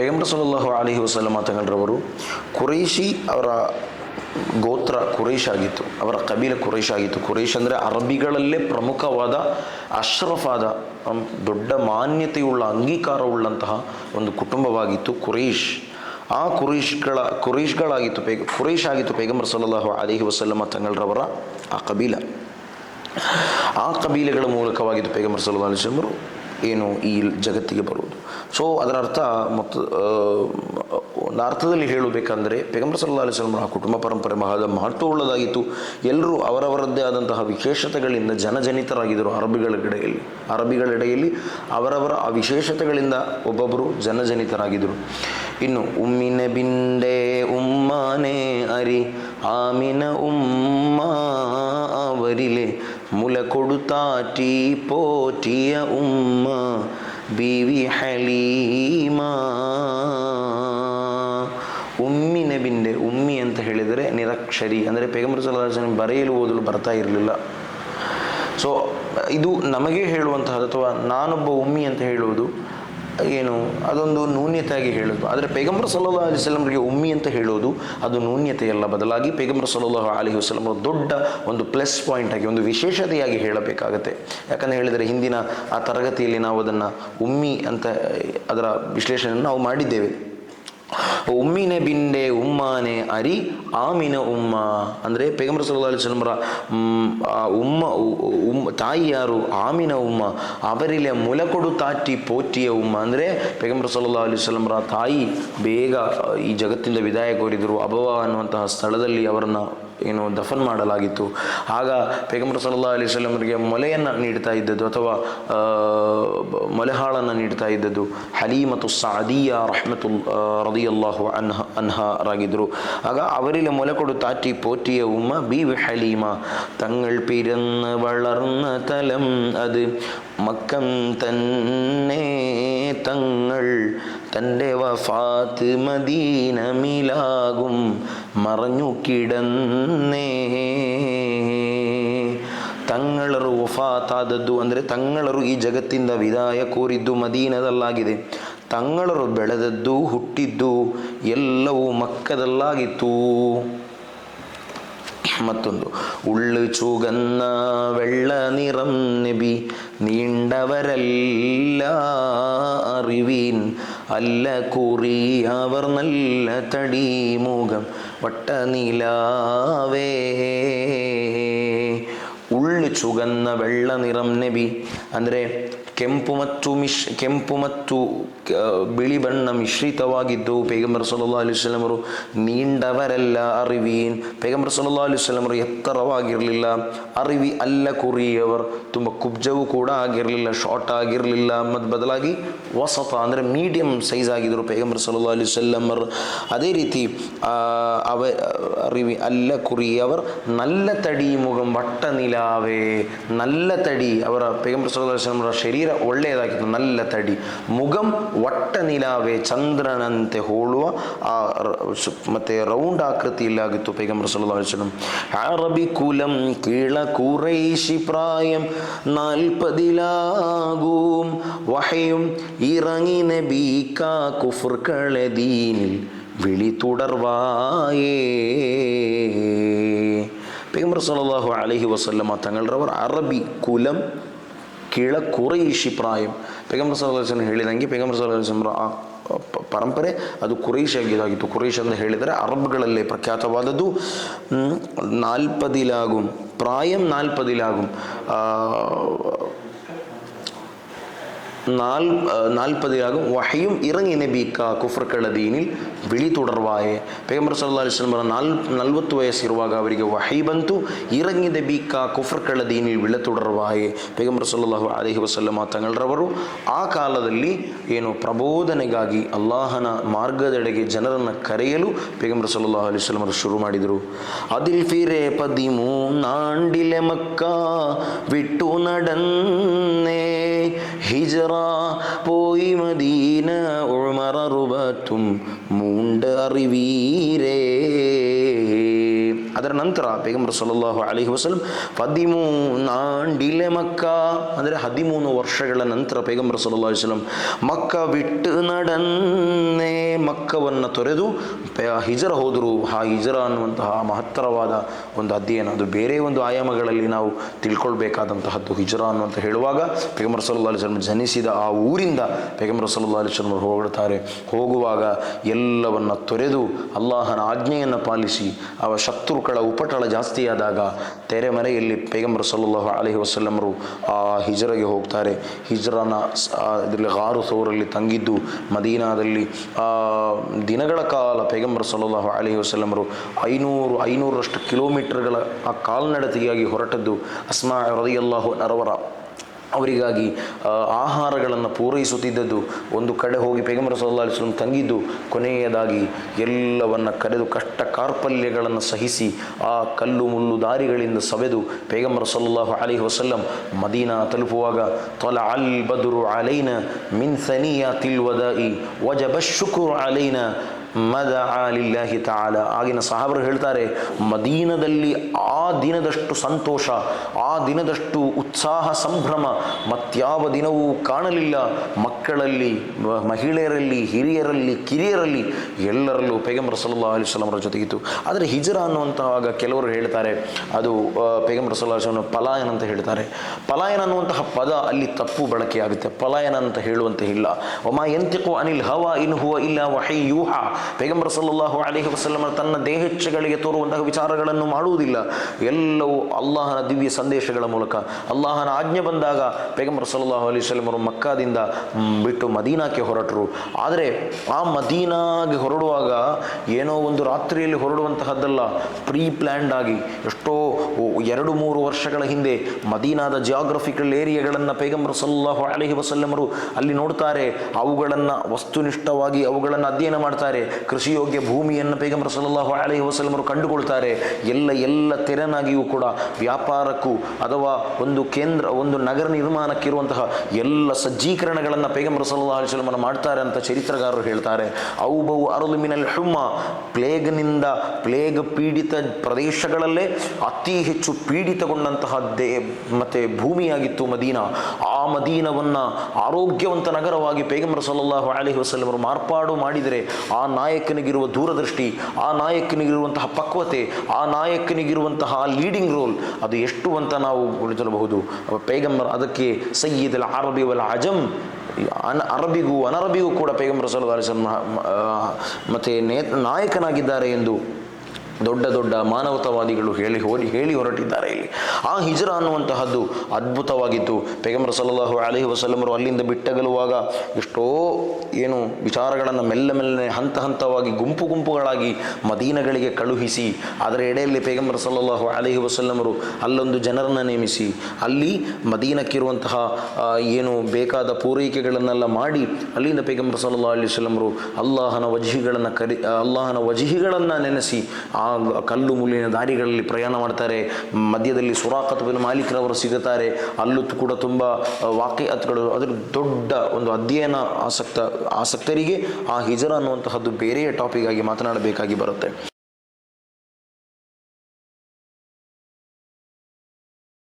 ಪೈಗಂಬರ್ ಸಲ್ಲಲ್ಲಾಹು ಅಲಿಹಿ ವಸಲ್ಲಮ ತಗಳರವರು ಕುರೈಶಿ ಅವರ ಗೋತ್ರ ಕುರೇಶ್ ಆಗಿತ್ತು ಅವರ ಕಬೀಲ ಕುರೇಶ್ ಆಗಿತ್ತು ಕುರೇಶ್ ಅಂದರೆ ಅರಬಿಗಳಲ್ಲೇ ಪ್ರಮುಖವಾದ ಅಶ್ರಫಾದ ದೊಡ್ಡ ಮಾನ್ಯತೆಯುಳ್ಳ ಅಂಗೀಕಾರವುಳ್ಳಂತಹ ಒಂದು ಕುಟುಂಬವಾಗಿತ್ತು ಕುರೇಶ್ ಆ ಕುರೇಶ್ಗಳ ಕುರೇಶ್ಗಳಾಗಿತ್ತು ಪೇ ಕುರೇಶ್ ಆಗಿತ್ತು ಪೈಗಂಬರ್ ಸಲ್ಲಲ್ಲಾಹು ಅಲಿಹಿ ವಸಲ್ಲಮ ತಂಗಳರವರ ಆ ಕಬೀಲ ಆ ಕಬೀಲೆಗಳ ಮೂಲಕವಾಗಿದ್ದು ಪೈಗಂಬರ್ ಸಲ್ಲಾ ಅಲಿಸ್ಲಮರು ಏನು ಈ ಜಗತ್ತಿಗೆ ಬರುವುದು. ಸೊ ಅದರ ಅರ್ಥ ಮತ್ತು ಅರ್ಥದಲ್ಲಿ ಹೇಳಬೇಕಂದರೆ, ಪೈಗಂಬರ್ ಸಲ್ಲಾ ಅಲಿ ಆ ಕುಟುಂಬ ಪರಂಪರೆ ಮಹಾದ ಮಹತ್ವವುಳ್ಳದಾಗಿತ್ತು ಎಲ್ಲರೂ ಅವರವರದ್ದೇ ಆದಂತಹ ವಿಶೇಷತೆಗಳಿಂದ ಜನಜನಿತರಾಗಿದ್ದರು ಅರಬಿಗಳಿಡೆಯಲ್ಲಿ ಅರಬಿಗಳೆಡೆಯಲ್ಲಿ ಅವರವರ ಆ ವಿಶೇಷತೆಗಳಿಂದ ಒಬ್ಬೊಬ್ಬರು ಜನಜನಿತರಾಗಿದ್ದರು. ಇನ್ನು, ಉಮ್ಮಿನ ಬಿಂಡೆ ಉಮ್ಮಾನೆ ಅರಿ, ಆಮಿನ ಉಮ್ಮ ಅವರಿಲೆ ಕೊಡುತ್ತಾಟಿ ಪೋಟಿಯ ಉಮ್ಮ ಬೀವಿ ಹಲೀಮಾ ಉಮ್ಮಿನ ಬಿಂಡೆ ಉಮ್ಮಿ ಅಂತ ಹೇಳಿದರೆ? ನಿರಕ್ಷರಿ ಅಂದರೆ ಪೇಗಮೃತ ಸಲಹಾ ಬರೆಯಲು ಓದಲು ಬರ್ತಾ ಇರಲಿಲ್ಲ. ಸೊ ಇದು ನಮಗೆ ಹೇಳುವಂತಹದ್ದು ಅಥವಾ ನಾನೊಬ್ಬ ಉಮ್ಮಿ ಅಂತ ಹೇಳುವುದು ಏನು, ಅದೊಂದು ನ್ಯೂನ್ಯತೆಯಾಗಿ ಹೇಳೋದು. ಆದರೆ ಪೈಗಂಬರ್ ಸಲ್ಲಾ ಅಲಿ ವಸಲ್ಲಮರಿಗೆ ಉಮ್ಮಿ ಅಂತ ಹೇಳೋದು, ಅದು ನ್ಯೂನ್ಯತೆಯಲ್ಲ ಬದಲಾಗಿ ಪೈಗಂಬರ್ ಸಲ್ಲಾ ಅಲಿ ವಸಲ್ಲಂ ದೊಡ್ಡ ಒಂದು ಪ್ಲಸ್ ಪಾಯಿಂಟ್ ಆಗಿ, ಒಂದು ವಿಶೇಷತೆಯಾಗಿ ಹೇಳಬೇಕಾಗತ್ತೆ. ಯಾಕಂದರೆ ಹೇಳಿದರೆ ಹಿಂದಿನ ಆ ತರಗತಿಯಲ್ಲಿ ನಾವು ಅದನ್ನು ಉಮ್ಮಿ ಅಂತ ಅದರ ವಿಶ್ಲೇಷಣೆಯನ್ನು ನಾವು ಮಾಡಿದ್ದೇವೆ. ಉಮ್ಮಿನ ಬಿಂಡೆ ಉಮ್ಮಾನೆ ಅರಿ ಆಮಿನ ಉಮ್ಮ. ಅಂದರೆ ಪೈಗಂಬರ್ ಸಲಮರ ಉಮ್ಮ, ಉ- ಉಮ್ ತಾಯಿ ಯಾರು? ಆಮಿನ ಉಮ್ಮ. ಅವರಿಲೆ ಮುಲಕೊಡು ತಾಟಿ ಪೋಟಿಯ ಉಮ್ಮ. ಅಂದರೆ ಪೈಗಂಬರ್ ಸಲ್ಲಾ ಅಲ್ಲಿ ಸಲಮರ ತಾಯಿ ಬೇಗ ಈ ಜಗತ್ತಿಂದ ವಿದಾಯ ಕೋರಿದರು. ಅಬವ ಅನ್ನುವಂತಹ ಸ್ಥಳದಲ್ಲಿ ಅವರನ್ನು ಏನು ದಫನ್ ಮಾಡಲಾಗಿತ್ತು ಆಗ ಪೈಗಂಬರ್ ಸಲ್ಲಾ ಅಲಿ ವಸಲ್ಲಮರಿಗೆ ಮೊಲೆಯನ್ನು ನೀಡ್ತಾ ಇದ್ದದ್ದು ಅಥವಾ ಆ, ಬ- ಮೊಲೆಹಾಳನ್ನು ನೀಡ್ತಾ ಇದ್ದದ್ದು ಹಲೀಮತು ಸಾದಿಯ ರಹಮತುಲ್ ರದಿಯಲ್ಲಾಹು ಅನ್ಹ ಅನ್ಹರಾಗಿದ್ದರು ಆಗ ಅವರಿಲೆ ಮೊಲೆ ಕೊಡು ತಾಟಿ ಪೋಟಿಯ ಉಮ್ಮ ಬಿ ഹലീമ തങ്ങൾ പിറന്ന് വളർന്ന തലം അത് മക്കം തന്നെ തങ്ങൾ തൻ്റെ വഫാത്ത് മദീനമിലാകും മറഞ്ഞു കിടന്നേ ತಂಗಳರು ವಫಾತಾದದ್ದು ಅಂದರೆ ತಂಗಳರು ಈ ಜಗತ್ತಿಂದ ವಿದಾಯ ಕೋರಿದ್ದು ಮದೀನದಲ್ಲಾಗಿದೆ ತಂಗಳರು ಬೆಳೆದದ್ದು ಹುಟ್ಟಿದ್ದು ಎಲ್ಲವೂ ಮಕ್ಕದಲ್ಲಾಗಿತ್ತು മറ്റൊന്ന് ഉള്ളു ചുകന്ന വെള്ള നിറം നബി നീണ്ടവരല്ല അറിവീൻ അല്ല കുറിയവർ നല്ല തടിമുഖം വട്ടനിലാവേ. ಚುಗನ್ನ ಬೆಳ್ಳ ನಿರಂ ನೆಬಿ. ಅಂದರೆ ಕೆಂಪು ಮತ್ತು ಮಿಶ್, ಕೆಂಪು ಮತ್ತು ಬಿಳಿ ಬಣ್ಣ ಮಿಶ್ರಿತವಾಗಿದ್ದು ಪೈಗಂಬರ್ ಸಲ್ಲಾ ಅಲಿ ವಸಲ್ಲಮರು ನೀಂಡವರೆಲ್ಲ ಅರಿವೀನ್. ಪೈಗಂಬರ್ ಸಲ್ಲಾ ಅಲಿ ವಸಲ್ಲಮರು ಎತ್ತರವಾಗಿರಲಿಲ್ಲ. ಅರಿವಿ ಅಲ್ಲ ಕುರಿಯವರ್. ತುಂಬ ಕುಬ್ಜವೂ ಕೂಡ ಆಗಿರಲಿಲ್ಲ ಶಾರ್ಟ್ ಆಗಿರಲಿಲ್ಲ. ಮತ್ತು ಬದಲಾಗಿ ವಸತ, ಅಂದರೆ ಮೀಡಿಯಂ ಸೈಜ್ ಆಗಿದ್ದರು ಪೈಗಂಬರ್ ಸಲ್ಲಾ ಅಲಿ ವಸಲ್ಲಮರು. ಅದೇ ರೀತಿ ಅವ, ಅರಿವಿ ಅಲ್ಲ ಕುರಿಯವರು. ನಲ್ಲ ತಡಿ ಮುಗಂ ವಟ್ಟ ನಿಲಾವೇ. ನಲ್ಲ ತಡಿ ಅವರ ಪೈಗಂಬರ್ ಸಲ್ಲಾ ಅಲಿ ವಸಲ್ಲಮರ ಶರೀರ ಒಳ್ಳೆಯದಾಗಿತ್ತು ನಲ್ಲ ತಡಿ ಮುಗಂ ವಟ್ಟ ನಿಲಾವೆ ಚಂದ್ರನಂತೆ ಹೋಳುವ ಆ ರ- ಸು- ಮತ್ತೆ ರೌಂಡ್ ಆಕೃತಿಯಲ್ಲಾಗಿತ್ತು ಪೈಗಂಬರ್ ಸಲ್ಲಾ ಅಲಿ ವಸಲ್ಲಂ അറബി കുലം കിള കുറേശി പ്രായം നാൽപ്പതിലാകും വഹയും ഇറങ്ങി നബീക്ക കുഫുർക്കളദീനിൽ വിളി തുടർവായേ പൈഗംബർ സല്ലല്ലാഹു അലൈഹി വസല്ലമ തങ്ങളവർ അറബി കുലം ಕೀಳ ಕುರೈಶಿ ಪ್ರಾಯಂ ಪೈಗಂಬರ್ ಸಲಹನ್ ಹೇಳಿದಂಗೆ ಪೈಗಂಬರ್ ಸಲಹನ್ ಆ ಪ- ಪರಂಪರೆ ಅದು ಕುರೈಶ್ ಆಗಿದಾಗಿತ್ತು ಕುರೈಶ್ ಅಂತ ಹೇಳಿದರೆ ಅರಬ್ಗಳಲ್ಲೇ ಪ್ರಖ್ಯಾತವಾದದ್ದು ಹ್ಮ್, ನಾಲ್ಪದಿಲಾಗುಂ ಪ್ರಾಯಂ ನಾಲ್ಪದಿಲಾಗುಂ ಆ, നാല് നാൽപ്പതിലാകും വഹയും ഇറങ്ങി നബിക്ക ಕುಫ್ರಕಳದೀನಿಲ್ ಬಿಳಿ ತುಡರ್ವಾಯೆ ಪೈಗಂಬರ್ ಸಲ್ಲಾ ಅಲಿಸ್ಲಮರ ನಾಲ್ ನಲ್ವತ್ತು ವಯಸ್ಸಿರುವಾಗ ಅವರಿಗೆ ವಹಿ ಬಂತು ಇರಂಗಿದ ಬೀಕ ಕುಫ್ರಕಳದೀನಿಲ್ ಬಿಳ ತುಡರ್ವಾಯೆ ಪೈಗಂಬರ್ ಸಲ್ಲಲ್ಲಾಹು ಅಲೈಹಿ ವಸಲ್ಲಮ ತಂಗಳರವರು ಆ ಕಾಲದಲ್ಲಿ ಏನು ಪ್ರಬೋಧನೆಗಾಗಿ ಅಲ್ಲಾಹನ ಮಾರ್ಗದೆಡೆಗೆ ಜನರನ್ನು ಕರೆಯಲು ಪೈಗಂಬರ್ ಸಲ್ಲಲ್ಲಾಹು ಅಲೈಹಿ ವಸಲ್ಲಮರು ಶುರು ಮಾಡಿದರು അതിൽ ഫിരെ പതിമൂന്നാണ്ടിലെ മക്ക വിട്ടു നടന്നേ ഹിജറ പോയി മദീന ഉമർ അറുപത്തും മൂണ്ട് അറിവീരേ ಅದರ ನಂತರ ಪೇಗಂಬರ್ ಸಲ್ಲಲ್ಲಾಹು ಅಲಿಹಿ ವಸಲಂ ಪದಿಮೂ ನಾಂಡಿಲೆ ಮಕ್ಕ ಅಂದರೆ ಹದಿಮೂರು ವರ್ಷಗಳ ನಂತರ ಪೇಗಂಬರ್ ಸಲ್ಲಾ ವಸಲಂ ಮಕ್ಕ ಬಿಟ್ಟು ನಡನ್ನೇ ಮಕ್ಕವನ್ನು ತೊರೆದು ಪೆ- ಹಿಜರ ಹೋದರು, ಆ ಹಿಜರ ಅನ್ನುವಂತಹ ಮಹತ್ತರವಾದ ಒಂದು ಅಧ್ಯಯನ. ಅದು ಬೇರೆ ಒಂದು ಆಯಾಮಗಳಲ್ಲಿ ನಾವು ತಿಳ್ಕೊಳ್ಬೇಕಾದಂತಹದ್ದು ಹಿಜರ ಅನ್ನುವಂತ ಹೇಳುವಾಗ ಪೇಗಮರ ಸಲ್ಲಾ ಅಲಿಸ್ಲಂ ಜನಿಸಿದ ಆ ಊರಿಂದ ಪೇಗಮರ ಸಲ್ಲಾ ಅಲಿಸ್ಲಂ ಹೊರಡ್ತಾರೆ ಹೋಗುವಾಗ ಎಲ್ಲವನ್ನು ತೊರೆದು ಅಲ್ಲಾಹನ ಆಜ್ಞೆಯನ್ನು ಪಾಲಿಸಿ, ಅವ ಶತ್ರುಗಳ ಉಪಟಳ ಜಾಸ್ತಿಯಾದಾಗ ತೆರೆಮರೆಯಲ್ಲಿ ಪೇಗಮರ ಸಲ್ಲಾ ಅಲಹಿ ವಸಲ್ಲಮರು ಆ ಹಿಜರಗೆ ಹೋಗ್ತಾರೆ. ಹಿಜರನ ಇದರಲ್ಲಿ ಗಾರು ಸೌರಲ್ಲಿ ತಂಗಿದ್ದು ಮದೀನಾದಲ್ಲಿ ದಿನಗಳ ಕಾಲ ಪೇಗಂಬರ್ ಸಲ್ಲಲ್ಲಾಹು ಅಲಿ ವಸಲಮರು ಐನೂರು ಐನೂರಷ್ಟು ಕಿಲೋಮೀಟರ್ಗಳ ಆ ಕಾಲ್ನಡತೆಯಾಗಿ ಹೊರಟದ್ದು ಅಸ್ಮಾ ರದಿಯಲ್ಲಾಹು ನರವರ ಅವರಿಗಾಗಿ ಆಹಾರಗಳನ್ನು ಪೂರೈಸುತ್ತಿದ್ದದ್ದು ಒಂದು ಕಡೆ ಹೋಗಿ ಪೇಗಂಬರ ಸಲ್ಲಾ ಅಲಿಸ್ಲಂ ತಂಗಿದ್ದು, ಕೊನೆಯದಾಗಿ ಎಲ್ಲವನ್ನ ಕರೆದು ಕಷ್ಟ ಕಾರ್ಪಲ್ಯಗಳನ್ನು ಸಹಿಸಿ ಆ ಕಲ್ಲು ಮುಳ್ಳು ದಾರಿಗಳಿಂದ ಸವೆದು ಪೇಗಂಬರ ಸಲಹು ಅಲಿ ವಸಲ್ಲಂ ಮದೀನಾ ತಲುಪುವಾಗ, ತೊಲ ಅಲ್ ಬದುರು ಅಲೈನ ಮಿನ್ ತಿಲ್ವದ ಇ ವಜಬ ಶುಕುರು ಅಲೈನ ಮದ ಆಲಿಲ್ಲಾಹಿ ತಾಲ. ಆಗಿನ ಸಾಹಬರು ಹೇಳ್ತಾರೆ, ಮದೀನದಲ್ಲಿ ಆ ದಿನದಷ್ಟು ಸಂತೋಷ, ಆ ದಿನದಷ್ಟು ಉತ್ಸಾಹ, ಸಂಭ್ರಮ ಮತ್ಯಾವ ದಿನವೂ ಕಾಣಲಿಲ್ಲ. ಮಕ್ಕಳಲ್ಲಿ ಮಹಿಳೆಯರಲ್ಲಿ, ಹಿರಿಯರಲ್ಲಿ, ಕಿರಿಯರಲ್ಲಿ ಎಲ್ಲರಲ್ಲೂ ಪೇಗಂಬರ ಅಲಿ ಅಲಿಸ್ಲಾಮರ ಜೊತೆಗಿತ್ತು. ಆದರೆ ಹಿಜರ ಅನ್ನುವಂತಹ ಕೆಲವರು ಹೇಳ್ತಾರೆ, ಅದು ಪೈಗಂಬರ ಸಲ್ಲಾ ಪಲಾಯನ ಅಂತ ಹೇಳ್ತಾರೆ. ಪಲಾಯನ ಅನ್ನುವಂತಹ ಪದ ಅಲ್ಲಿ ತಪ್ಪು ಬಳಕೆಯಾಗುತ್ತೆ. ಪಲಾಯನ ಅಂತ ಹೇಳುವಂತೆ ಇಲ್ಲ. ಒಮಾ ಎಂತಿಕೋ ಅನಿಲ್ ಹವಾ ಇನ್ ಹುವ ಇಲ್ಲ ವಹಿ ಯೂಹ. ಪೇಗಂಬರ ಸಲ್ಲಲ್ಲಾಹು ಅಲೈಹಿ ವಸಲ್ಲಮ ತನ್ನ ದೇಹಚ್ಛೆಗಳಿಗೆ ತೋರುವಂತಹ ವಿಚಾರಗಳನ್ನು ಮಾಡುವುದಿಲ್ಲ. ಎಲ್ಲವೂ ಅಲ್ಲಾಹನ ದಿವ್ಯ ಸಂದೇಶಗಳ ಮೂಲಕ. ಅಲ್ಲಾಹನ ಆಜ್ಞೆ ಬಂದಾಗ ಪೇಗಂಬರ ಸಲ್ಲಲ್ಲಾಹು ಅಲೈಹಿ ವಸಲ್ಲಮರು ಮಕ್ಕಾದಿಂದ ಬಿಟ್ಟು ಮದೀನಾಕ್ಕೆ ಹೊರಟರು. ಆದರೆ ಆ ಮದೀನಾಗೆ ಹೊರಡುವಾಗ ಏನೋ ಒಂದು ರಾತ್ರಿಯಲ್ಲಿ ಹೊರಡುವಂತಹದ್ದಲ್ಲ. ಪ್ರೀ ಪ್ಲ್ಯಾಂಡ್ ಆಗಿ ಎಷ್ಟೋ ಎರಡು ಮೂರು ವರ್ಷಗಳ ಹಿಂದೆ ಮದೀನಾದ ಜಿಯಾಗ್ರಫಿಕಲ್ ಏರಿಯಾಗಳನ್ನು ಪೈಗಂಬರ್ ಸಲ್ಲಾಹು ಅಲೈಹಿ ವಸಲ್ಲಮರು ಅಲ್ಲಿ ನೋಡ್ತಾರೆ. ಅವುಗಳನ್ನು ವಸ್ತುನಿಷ್ಠವಾಗಿ ಅವುಗಳನ್ನು ಅಧ್ಯಯನ ಮಾಡ್ತಾರೆ. ಕೃಷಿಯೋಗ್ಯ ಭೂಮಿಯನ್ನು ಪೇಗಂಬರ ಸಲ್ಲಾಹು ಅಲೈಹಿ ವಸಲಮರು ಕಂಡುಕೊಳ್ತಾರೆ. ಎಲ್ಲ ಎಲ್ಲ ತೆರನಾಗಿಯೂ ಕೂಡ ವ್ಯಾಪಾರಕ್ಕೂ ಅಥವಾ ಒಂದು ಕೇಂದ್ರ, ಒಂದು ನಗರ ನಿರ್ಮಾಣಕ್ಕಿರುವಂತಹ ಎಲ್ಲ ಸಜ್ಜೀಕರಣಗಳನ್ನು ಪೇಗಂಬರ ಸಲಹ ಅಲೈಹಿ ವಸಲ್ಲಮರು ಮಾಡ್ತಾರೆ ಅಂತ ಚರಿತ್ರಗಾರರು ಹೇಳ್ತಾರೆ. ಅವು ಬಹು ಅರಲುಮಿನಲ್ಲಿ ಮಿನಲ್ ಹುಮ್ಮ. ಪ್ಲೇಗ್ನಿಂದ ಪ್ಲೇಗ್ ಪೀಡಿತ ಪ್ರದೇಶಗಳಲ್ಲೇ ಅತಿ ಹೆಚ್ಚು ಪೀಡಿತಗೊಂಡಂತಹ ದೇ, ಮತ್ತು ಭೂಮಿಯಾಗಿತ್ತು ಮದೀನಾ. ಆ ಮದೀನವನ್ನು ಆರೋಗ್ಯವಂತ ನಗರವಾಗಿ ಪೇಗಂಬರ ಸಲ್ಲಲ್ಲಾಹು ಅಲೈಹಿ ವಸಲಮರು ಮಾರ್ಪಾಡು ಮಾಡಿದರೆ ಆ ನಾಯಕನಿಗಿರುವ ದೂರದೃಷ್ಟಿ ಆ ನಾಯಕನಿಗಿರುವಂತಹ ಪಕ್ವತೆ ಆ ನಾಯಕನಿಗಿರುವಂತಹ ಲೀಡಿಂಗ್ ರೋಲ್ ಅದು ಎಷ್ಟು ಅಂತ ನಾವು ಗುಣಿಸಲಬಹುದು ಪೈಗಂಬರ್ ಅದಕ್ಕೆ ಸಯ್ಯದ್ ಅಲ್ ಅರಬಿ ವಲ್ ಅಜಮ್ ಅನ್ ಅರಬಿಗೂ ಅನರಬಿಗೂ ಕೂಡ ಪೈಗಂಬರ್ ಸಲ ಅಲೈಹಿ ಮತ್ತು ಆ, ಮತ್ತೆ ನೇ ನಾಯಕನಾಗಿದ್ದಾರೆ ಎಂದು ದೊಡ್ಡ ದೊಡ್ಡ ಮಾನವತಾವಾದಿಗಳು ಹೇಳಿ ಹೋಗಿ ಹೇಳಿ ಹೊರಟಿದ್ದಾರೆ ಇಲ್ಲಿ. ಆ ಹಿಜ್ರಾ ಅನ್ನುವಂತಹದ್ದು ಅದ್ಭುತವಾಗಿತ್ತು. ಪೇಗಂಬರ ಸಲಹು ಅಲಿ ವಸಲ್ಲಮರು ಅಲ್ಲಿಂದ ಬಿಟ್ಟಗಲುವಾಗ ಎಷ್ಟೋ ಏನು ವಿಚಾರಗಳನ್ನು ಮೆಲ್ಲ ಮೆಲ್ಲನೆ ಹಂತ ಹಂತವಾಗಿ ಗುಂಪು ಗುಂಪುಗಳಾಗಿ ಮದೀನಗಳಿಗೆ ಕಳುಹಿಸಿ, ಅದರ ಎಡೆಯಲ್ಲಿ ಪೇಗಂಬರ ಸಲ್ಲಲ್ಲಾಹು ಅಲಿ ವಸಲ್ಲಮರು ಅಲ್ಲೊಂದು ಜನರನ್ನು ನೇಮಿಸಿ, ಅಲ್ಲಿ ಮದೀನಕ್ಕಿರುವಂತಹ ಏನು ಬೇಕಾದ ಪೂರೈಕೆಗಳನ್ನೆಲ್ಲ ಮಾಡಿ, ಅಲ್ಲಿಂದ ಪೇಗಂಬರ ಸಲ್ಲಲ್ಲಾಹು ಅಲಿ ವಸಲ್ಲಮರು ಅಲ್ಲಾಹನ ವಜಿಹಿಗಳನ್ನು ಕರಿ, ಅಲ್ಲಾಹನ ವಜಿಹಿಗಳನ್ನು ನೆನೆಸಿ, ಆ ಕಲ್ಲು ಮುಳ್ಳಿನ ದಾರಿಗಳಲ್ಲಿ ಪ್ರಯಾಣ ಮಾಡ್ತಾರೆ. ಮಧ್ಯದಲ್ಲಿ ಸುರಾಕತ್ ಮಾಲೀಕರವರು ಮಾಲೀಕ್ರವರು ಸಿಗುತ್ತಾರೆ. ಅಲ್ಲೂ ಕೂಡ ತುಂಬ ವಾಕ್ಯಗಳು ಅದ್ರ ದೊಡ್ಡ ಒಂದು ಅಧ್ಯಯನ ಆಸಕ್ತ, ಆಸಕ್ತರಿಗೆ ಆ ಹಿಜರ ಅನ್ನುವಂತಹದ್ದು ಬೇರೆಯ ಟಾಪಿಕ್ ಆಗಿ ಮಾತನಾಡಬೇಕಾಗಿ ಬರುತ್ತೆ.